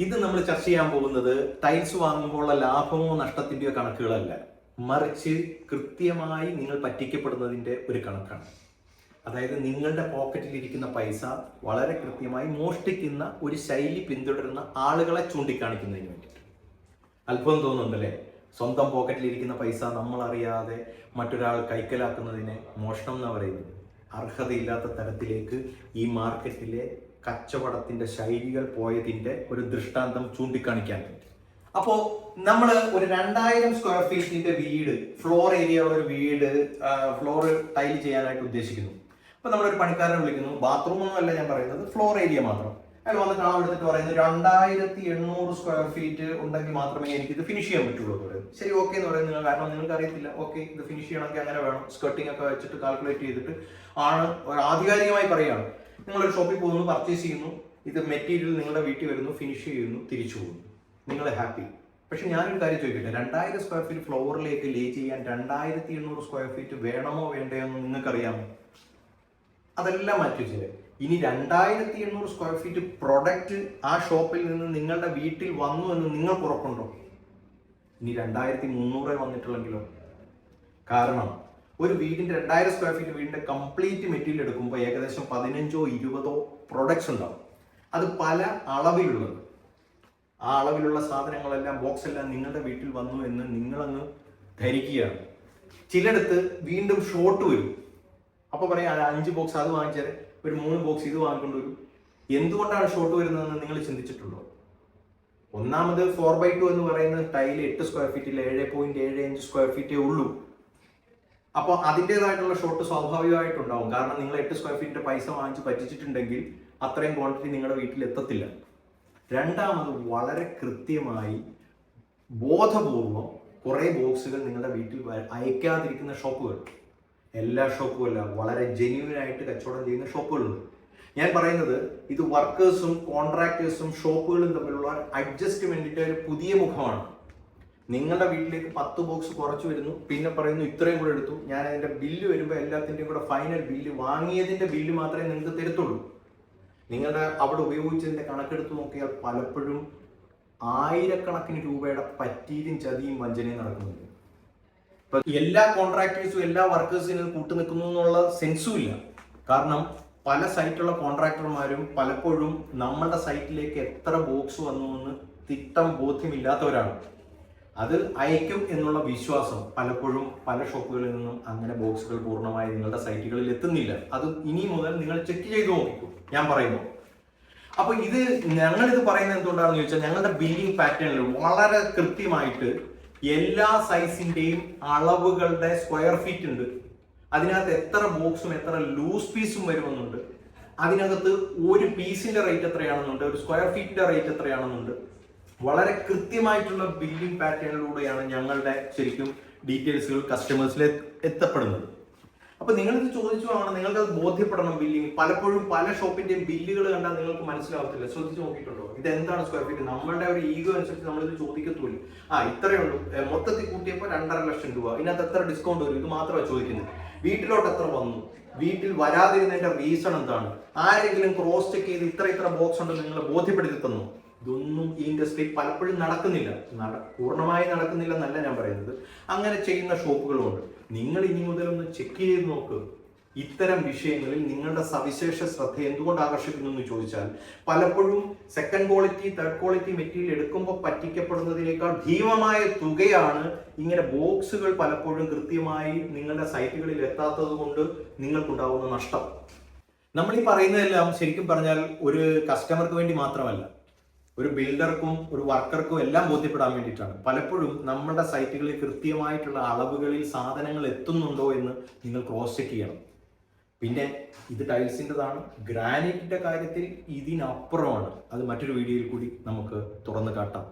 ഇത് നമ്മൾ ചർച്ച ചെയ്യാൻ പോകുന്നത് ടൈൽസ് വാങ്ങുമ്പോഴുള്ള ലാഭമോ നഷ്ടത്തിന്റെയോ കണക്കുകളല്ല. മറിച്ച് കൃത്യമായി നിങ്ങൾ പറ്റിക്കപ്പെടുന്നതിന്റെ ഒരു കണക്കാണ്. അതായത് നിങ്ങളുടെ പോക്കറ്റിൽ ഇരിക്കുന്ന പൈസ വളരെ കൃത്യമായി മോഷ്ടിക്കുന്ന ഒരു ശൈലി പിന്തുടരുന്ന ആളുകളെ ചൂണ്ടിക്കാണിക്കുന്നതിന് വേണ്ടിയിട്ട്. അത്ഭുതം തോന്നുന്നുണ്ടല്ലേ? സ്വന്തം പോക്കറ്റിൽ ഇരിക്കുന്ന പൈസ നമ്മൾ അറിയാതെ മറ്റൊരാൾ കൈക്കലാക്കുന്നതിനെ മോഷണം എന്ന് പറയുന്നത്. അർഹതയില്ലാത്ത തരത്തിലേക്ക് ഈ മാർക്കറ്റിലെ കച്ചവടത്തിന്റെ ശൈലികൾ പോയതിന്റെ ഒരു ദൃഷ്ടാന്തം ചൂണ്ടിക്കാണിക്കാൻ വേണ്ടി അപ്പോ നമ്മൾ ഒരു രണ്ടായിരം സ്ക്വയർ ഫീറ്റിന്റെ വീട് ഫ്ലോർ ഏരിയ ഉള്ള ഒരു വീട് ഫ്ലോർ ടൈൽ ചെയ്യാനായിട്ട് ഉദ്ദേശിക്കുന്നു. അപ്പൊ നമ്മളൊരു പണിക്കാരനെ വിളിക്കുന്നു. ബാത്റൂം ഒന്നും അല്ല ഞാൻ പറയുന്നത് ഫ്ലോർ ഏരിയ മാത്രം. അയാൾ വന്ന് കാണാൻ എടുത്തിട്ട് പറയുന്നത് രണ്ടായിരത്തി എണ്ണൂറ് സ്ക്വയർ ഫീറ്റ് ഉണ്ടെങ്കിൽ മാത്രമേ എനിക്ക് ഇത് ഫിനിഷ് ചെയ്യാൻ പറ്റുള്ളൂ. എന്ന് പറയുന്നത് ശരി ഓക്കെ എന്ന് പറയുന്നത് നിങ്ങൾ കാരണം നിങ്ങൾക്ക് അറിയത്തില്ല. ഓക്കെ ഇത് ഫിനിഷ് ചെയ്യണമെങ്കിൽ അങ്ങനെ വേണം. സ്കർട്ടിംഗ് ഒക്കെ വെച്ചിട്ട് കാൽക്കുലേറ്റ് ചെയ്തിട്ട് ആണ് ആധികാരികമായി പറയുകയാണ്. നിങ്ങളൊരു ഷോപ്പിൽ പോകുന്നു പർച്ചേസ് ചെയ്യുന്നു ഇത് മെറ്റീരിയൽ നിങ്ങളുടെ വീട്ടിൽ വരുന്നു ഫിനിഷ് ചെയ്യുന്നു തിരിച്ചു പോകുന്നു. നിങ്ങൾ ഹാപ്പി പക്ഷെ ഞാനൊരു കാര്യം ചോദിക്കട്ടെ? രണ്ടായിരം സ്ക്വയർ ഫീറ്റ് ഫ്ലോറിലേക്ക് ലേ ചെയ്യാൻ രണ്ടായിരത്തി എണ്ണൂറ് സ്ക്വയർ ഫീറ്റ് വേണമോ വേണ്ടയോ എന്ന് നിങ്ങൾക്കറിയാമോ? അതെല്ലാം മാറ്റി വെച്ചത് ഇനി രണ്ടായിരത്തി എണ്ണൂറ് സ്ക്വയർ ഫീറ്റ് പ്രൊഡക്റ്റ് ആ ഷോപ്പിൽ നിന്ന് നിങ്ങളുടെ വീട്ടിൽ വന്നു എന്ന് നിങ്ങൾക്ക് ഉറപ്പുണ്ടോ? ഇനി രണ്ടായിരത്തി മുന്നൂറേ വന്നിട്ടുള്ളെങ്കിലോ? കാരണം ഒരു വീടിന്റെ രണ്ടായിരം സ്ക്വയർ ഫീറ്റ് വീടിന്റെ കംപ്ലീറ്റ് മെറ്റീരിയൽ എടുക്കുമ്പോൾ ഏകദേശം പതിനഞ്ചോ ഇരുപതോ പ്രൊഡക്ട്സ് ഉണ്ടാവും. അത് പല അളവിലുള്ളത്. ആ അളവിലുള്ള സാധനങ്ങളെല്ലാം ബോക്സ് എല്ലാം നിങ്ങളുടെ വീട്ടിൽ വന്നു എന്ന് നിങ്ങളങ്ങ് ധരിക്കുകയാണ്. ചിലടത്ത് വീണ്ടും ഷോർട്ട് വരും. അപ്പോൾ പറയാം അഞ്ച് ബോക്സ് അത് വാങ്ങിച്ചാൽ ഒരു മൂന്ന് ബോക്സ് ഇത് വാങ്ങിക്കൊണ്ട് വരും. എന്തുകൊണ്ടാണ് ഷോർട്ട് വരുന്നതെന്ന് നിങ്ങൾ ചിന്തിച്ചിട്ടുണ്ടോ? ഒന്നാമത് ഫോർ ബൈ ടു എന്ന് പറയുന്നത് ടൈൽ എട്ട് സ്ക്വയർ ഫീറ്റിൽ ഏഴ് പോയിന്റ് ഏഴ് അഞ്ച് സ്ക്വയർ ഫീറ്റേ ഉള്ളൂ. അപ്പോൾ അതിന്റെതായിട്ടുള്ള ഷോർട്ട് സ്വാഭാവികമായിട്ടുണ്ടാവും. കാരണം നിങ്ങൾ എട്ട് സ്ക്വയർ ഫീറ്റ് പൈസ വാങ്ങിച്ച് പറ്റിച്ചിട്ടുണ്ടെങ്കിൽ അത്രയും ക്വാണ്ടിറ്റി നിങ്ങളുടെ വീട്ടിൽ എത്തത്തില്ല. രണ്ടാമത് വളരെ കൃത്യമായി ബോധപൂർവം കുറേ ബോക്സുകൾ നിങ്ങളുടെ വീട്ടിൽ അയക്കാതിരിക്കുന്ന ഷോപ്പുകൾ എല്ലാ ഷോപ്പും അല്ല വളരെ ജെന്യൂൻ ആയിട്ട് കച്ചവടം ചെയ്യുന്ന ഷോപ്പുകളുണ്ട് ഞാൻ പറയുന്നത് ഇത് വർക്കേഴ്സും കോൺട്രാക്ടേഴ്സും ഷോപ്പുകളും തമ്മിലുള്ള അഡ്ജസ്റ്റ്മെന്റിന്റെ ഒരു പുതിയ മുഖമാണ്. നിങ്ങളുടെ വീട്ടിലേക്ക് പത്ത് ബോക്സ് കുറച്ച് വരുന്നു. പിന്നെ പറയുന്നു ഇത്രയും കൂടെ എടുത്തു. ഞാൻ അതിന്റെ ബില്ല് വരുമ്പോൾ എല്ലാത്തിന്റെയും കൂടെ ഫൈനൽ ബില്ല് വാങ്ങിയതിന്റെ ബില്ല് മാത്രമേ നിങ്ങൾക്ക് തരത്തുള്ളൂ. നിങ്ങളുടെ അവിടെ ഉപയോഗിച്ചതിന്റെ കണക്കെടുത്ത് നോക്കിയാൽ പലപ്പോഴും ആയിരക്കണക്കിന് രൂപയുടെ പറ്റീരും ചതിയും വഞ്ചനയും നടക്കുന്നുണ്ട്. ഇപ്പൊ എല്ലാ കോൺട്രാക്ടേഴ്സും എല്ലാ വർക്കേഴ്സിനും കൂട്ടു നിൽക്കുന്നു എന്നുള്ള സെൻസും ഇല്ല. കാരണം പല സൈറ്റുള്ള കോൺട്രാക്ടർമാരും പലപ്പോഴും നമ്മളുടെ സൈറ്റിലേക്ക് എത്ര ബോക്സ് വന്നു എന്ന് തിട്ടം ബോധ്യമില്ലാത്തവരാണ്. അത് അയക്കും എന്നുള്ള വിശ്വാസം പലപ്പോഴും പല ഷോപ്പുകളിൽ നിന്നും അങ്ങനെ ബോക്സുകൾ പൂർണമായി നിങ്ങളുടെ സൈറ്റുകളിൽ എത്തുന്നില്ല. അത് ഇനി മുതൽ നിങ്ങൾ ചെക്ക് ചെയ്ത് നോക്കിക്കും. ഞാൻ പറയുന്നു. അപ്പൊ ഇത് ഞങ്ങൾ ഇത് പറയുന്നത് എന്തുകൊണ്ടാണെന്ന് ചോദിച്ചാൽ ഞങ്ങളുടെ ബില്ലിംഗ് പാറ്റേണിൽ വളരെ കൃത്യമായിട്ട് എല്ലാ സൈസിന്റെയും അളവുകളുടെ സ്ക്വയർ ഫീറ്റ് ഉണ്ട്. അതിനകത്ത് എത്ര ബോക്സും എത്ര ലൂസ് പീസും വരുമെന്നുണ്ട്. അതിനകത്ത് ഒരു പീസിന്റെ റേറ്റ് എത്രയാണെന്നുണ്ട് ഒരു സ്ക്വയർ ഫീറ്റിന്റെ റേറ്റ് എത്രയാണെന്നുണ്ട്. വളരെ കൃത്യമായിട്ടുള്ള ബില്ലിംഗ് പാറ്റേണിലൂടെയാണ് ഞങ്ങളുടെ ശരിക്കും ഡീറ്റെയിൽസുകൾ കസ്റ്റമേഴ്സിൽ എത്തപ്പെടുന്നത്. അപ്പൊ നിങ്ങൾ ഇത് ചോദിച്ചു ആണ് നിങ്ങൾക്ക് അത് ബോധ്യപ്പെടണം ബില്ലിംഗ് പലപ്പോഴും പല ഷോപ്പിന്റെയും ബില്ലുകൾ കണ്ടാൽ നിങ്ങൾക്ക് മനസ്സിലാവത്തില്ല. ശ്രദ്ധിച്ചു നോക്കിയിട്ടുണ്ടോ? ഇത് എന്താണ് സ്ക്വയർ ഫീറ്റ് നമ്മളുടെ ഒരു ഈഗോ അനുസരിച്ച് നമ്മൾ ഇത് ചോദിക്കത്തുള്ളൂ. ആ ഇത്രയേ ഉള്ളൂ. മൊത്തത്തിൽ കൂട്ടിയപ്പോൾ രണ്ടര ലക്ഷം രൂപ. ഇതിനകത്ത് എത്ര ഡിസ്കൗണ്ട് വരും? ഇത് മാത്രമാണ് ചോദിക്കുന്നത്. വീട്ടിലോട്ട് എത്ര വന്നു? വീട്ടിൽ വരാതിരുന്നതിന്റെ റീസൺ എന്താണ്? ആരെങ്കിലും ക്രോസ് ചെക്ക് ചെയ്ത് ഇത്ര ഇത്ര ബോക്സ് ഉണ്ടെന്ന് നിങ്ങൾ ബോധ്യപ്പെടുത്തി തന്നു? ഇതൊന്നും ഈ ഇൻഡസ്ട്രി പലപ്പോഴും നടക്കുന്നില്ല. നട പൂർണമായി നടക്കുന്നില്ല എന്നല്ല ഞാൻ പറയുന്നത്. അങ്ങനെ ചെയ്യുന്ന ഷോപ്പുകളുണ്ട് നിങ്ങൾ ഇനി മുതൽ ഒന്ന് ചെക്ക് ചെയ്ത് നോക്ക്. ഇത്തരം വിഷയങ്ങളിൽ നിങ്ങളുടെ സവിശേഷ ശ്രദ്ധ എന്തുകൊണ്ട് ആകർഷിക്കുന്നു എന്ന് ചോദിച്ചാൽ പലപ്പോഴും second quality third quality material എടുക്കുമ്പോൾ പറ്റിക്കപ്പെടുന്നതിനേക്കാൾ ഭീമമായ തുകയാണ് ഇങ്ങനെ ബോക്സുകൾ പലപ്പോഴും കൃത്യമായി നിങ്ങളുടെ സൈറ്റുകളിൽ എത്താത്തത് കൊണ്ട് നിങ്ങൾക്കുണ്ടാവുന്ന നഷ്ടം. നമ്മൾ ഈ പറയുന്നതെല്ലാം ശരിക്കും പറഞ്ഞാൽ ഒരു കസ്റ്റമർക്ക് വേണ്ടി മാത്രമല്ല. ഒരു ബിൽഡർക്കും ഒരു വർക്കർക്കും എല്ലാം ബോധ്യപ്പെടാൻ വേണ്ടിയിട്ടാണ്. പലപ്പോഴും നമ്മുടെ സൈറ്റുകളിൽ കൃത്യമായിട്ടുള്ള അളവുകളിൽ സാധനങ്ങൾ എത്തുന്നുണ്ടോ എന്ന് നിങ്ങൾ ക്രോസ് ചെക്ക് ചെയ്യണം. പിന്നെ ഇത് ടൈൽസിന്റെതാണ് ഗ്രാനൈറ്റിന്റെ കാര്യത്തിൽ ഇതിനപ്പുറമാണ്. അത് മറ്റൊരു വീഡിയോയിൽ കൂടി നമുക്ക് തുറന്നു കാട്ടാം.